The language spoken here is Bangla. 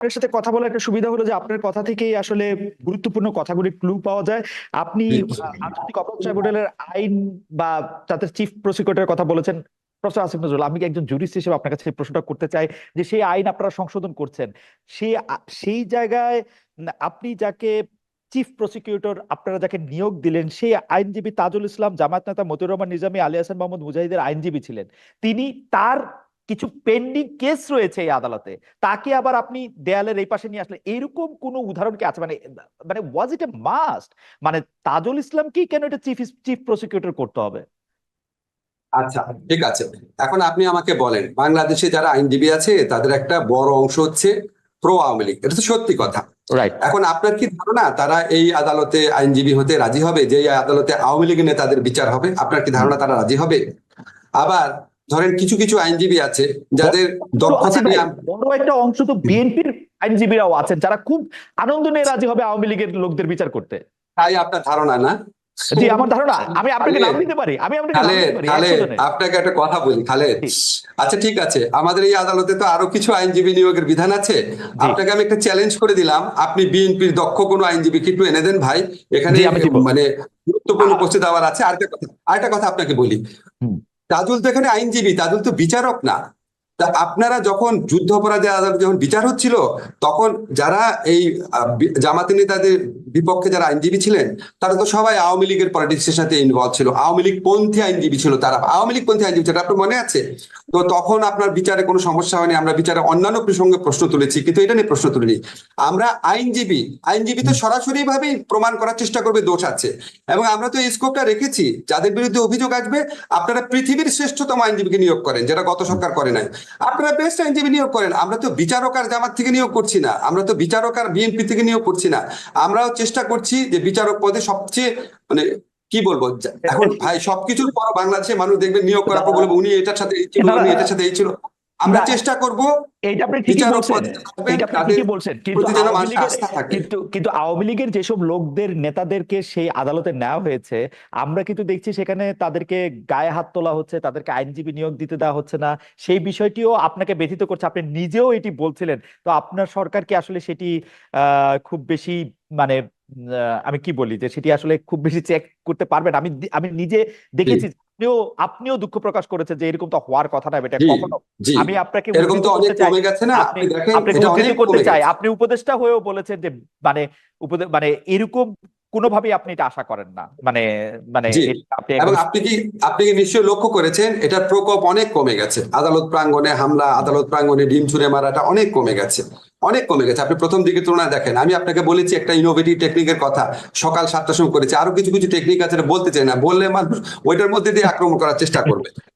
আপনার সাথে কথা বলার একটা সুবিধা হলো যে আপনার কথা থেকেই আসলে গুরুত্বপূর্ণ কথাগুলি ক্লু পাওয়া যায়। আপনি আন্তর্জাতিক অপরাধ ট্রাইব্যুনালের আইন বা তাদের চিফ প্রসিকিউটরের কথা বলেছেন। প্রফেসর আসিফ নজরুল আমি একজন জুরিস্ট হিসেবে আপনার কাছে প্রশ্নটা করতে চাই যে সেই আইন আপনারা সংশোধন করছেন। সেই সেই জায়গায় আপনি যাকে চিফ প্রসিকিউটর আপনারা যাকে নিয়োগ দিলেন সেই আইনজীবী তাজুল ইসলাম জামাত নেতা মতিউর রহমান নিজামী আলী হাসান মোহাম্মদ মুজাহিদের আইনজীবী ছিলেন। তিনি তার কিছু পেন্ডিং কেস রয়েছে এই আদালতে। তাকে আবার আপনি দেয়ালের এই পাশে নিয়ে আসলে এরকম কোন উদাহরণ কি আছে? মানে মানে ওয়াজ ইট এ মাস্ট মানে তাজুল ইসলাম কি কেন এটা চিফ চিফ প্রসিকিউটর করতে হবে? আচ্ছা ঠিক আছে। এখন আপনি আমাকে বলেন বাংলাদেশে যারা আইনজীবী আছে তাদের একটা বড় অংশ হচ্ছে প্রো আওয়ামী লীগ। এটা তো সত্যি কথা। রাইট এখন আপনার কি ধারণা? তারা এই আদালতে আইনজীবী হতে রাজি হবে? যে এই আদালতে আওয়ামী লীগের নেতাদের বিচার হবে আপনার কি ধারণা তারা রাজি হবে? আবার ধরেন কিছু কিছু আইনজীবী আছে যাদের দক্ষতা বড় একটা অংশ তো বিএনপির আইনজীবীরাও আছেন যারা খুব আনন্দ নিয়ে রাজি হবে আওয়ামী লীগের লোকদের বিচার করতে। তাই আপনার ধারণা না? জি আমার ধারণা। আমি আপনাকে নাম দিতে পারি আমি আপনাকে। আপনাকে একটা কথা বলি খালেদ। আচ্ছা ঠিক আছে আমাদের এই আদালতে তো আরও কিছু আইনজীবী নিয়োগের বিধান আছে। আপনাকে আমি একটা চ্যালেঞ্জ করে দিলাম আপনি বিএনপির দক্ষ কোনো আইনজীবী কিন্তু এনে দেন ভাই এখানে মানে গুরুত্বপূর্ণ উপস্থিত আবার আছে। আরেকটা কথা আরেকটা কথা আপনাকে বলি। তাজুল তো এখানে আইনজীবী, তাজুল তো বিচারক না। তা আপনারা যখন যুদ্ধ অপরাধের আদালতে যখন বিচার হচ্ছিল, তখন যারা এই জামাতে নেতাদের বিপক্ষে যারা আইনজীবী ছিলেন, তারা তো সবাই আওয়ামী লীগের পলিটিক্সের সাথে ইনভলভ ছিল। আওয়ামী লীগ পন্থী আইনজীবী ছিল তারা। আওয়ামী লীগ পন্থী আইনজীবী ছিল, আপনার মনে আছে? তো তখন আপনার বিচারে কোনো সমস্যা হয়নি আমরা বিচারে অন্যান্য প্রসঙ্গে প্রশ্ন তুলেছি কিন্তু এটা নিয়ে প্রশ্ন তুলিনি। আমরা আইনজীবী আইনজীবী তো সরাসরি ভাবেই প্রমাণ করার চেষ্টা করবে দোষ আছে। এবং আমরা তো এই স্কোপটা রেখেছি যাদের বিরুদ্ধে অভিযোগ আসবে আপনারা পৃথিবীর শ্রেষ্ঠতম আইনজীবীকে নিয়োগ করেন যেটা গত সরকার করে নাই। আপনারা বেস্ট আইনজীবী নিয়োগ করেন আমরা তো বিচারক আর জামাত থেকে নিয়োগ করছি না আমরা তো বিচারক আর বিএনপি থেকে নিয়োগ করছি না। আমরাও চেষ্টা করছি যে বিচারক পদে সবচেয়ে মানে কি বলব? এখন ভাই সবকিছুর পর বাংলাদেশে মানুষ দেখবে নিয়োগ করার পর বলবে উনি এটার সাথে উনি এটার সাথে এই ছিল। আমরা চেষ্টা করব এইটা আপনি ঠিকই বলছেন। এইটা আপনি ঠিকই বলছেন। কিন্তু কিন্তু কিন্তু আওয়ামী লীগের যেসব লোকদের নেতাদেরকে সেই আদালতে নেওয়া হয়েছে আমরা কিন্তু দেখছি সেখানে তাদেরকে গায়ে হাত তোলা হচ্ছে তাদেরকে আইনজীবী নিয়োগ দিতে দেওয়া হচ্ছে না। সেই বিষয়টিও আপনাকে ব্যথিত করছে। আপনি নিজেও এটি বলছিলেন। তো আপনার সরকার কি আসলে সেটি আহ খুব বেশি মানে আমি কি বলি যে সেটি আসলে খুব বেশি চেক করতে পারবেন। আমি আমি নিজে দেখেছি আপনিও আপনিও দুঃখ প্রকাশ করেছেন যে এরকম তো হওয়ার কথা না এটা কখনো আমি আপনাকে এরকম তো অনেক কমে গেছে না? আপনি দেখেন আপনাকে এটা অনেক করতে চাই। আপনি উপদেষ্টা হয়েও বলেছেন যে মানে মানে এরকম কোনোভাবেই আপনি এটা আশা করেন না। মানে মানে আপনি এবং আপনি কি আপনি কি নিশ্চয়ই লক্ষ্য করেছেন? এটার প্রকোপ অনেক কমে গেছে। আদালত প্রাঙ্গণে হামলা আদালত প্রাঙ্গণে ডিম ছুঁড়ে মারাটা অনেক কমে গেছে। অনেক কমে গেছে। আপনি প্রথম দিকে তুলনায় দেখেন। আমি আপনাকে বলেছি একটা ইনোভেটিভ টেকনিকের কথা। সকাল সাতটার সময় করেছি। আরও কিছু কিছু টেকনিক আছে বলতে চাই না। বললে মানুষ ওইটার মধ্যে দিয়ে আক্রমণ করার চেষ্টা করবে।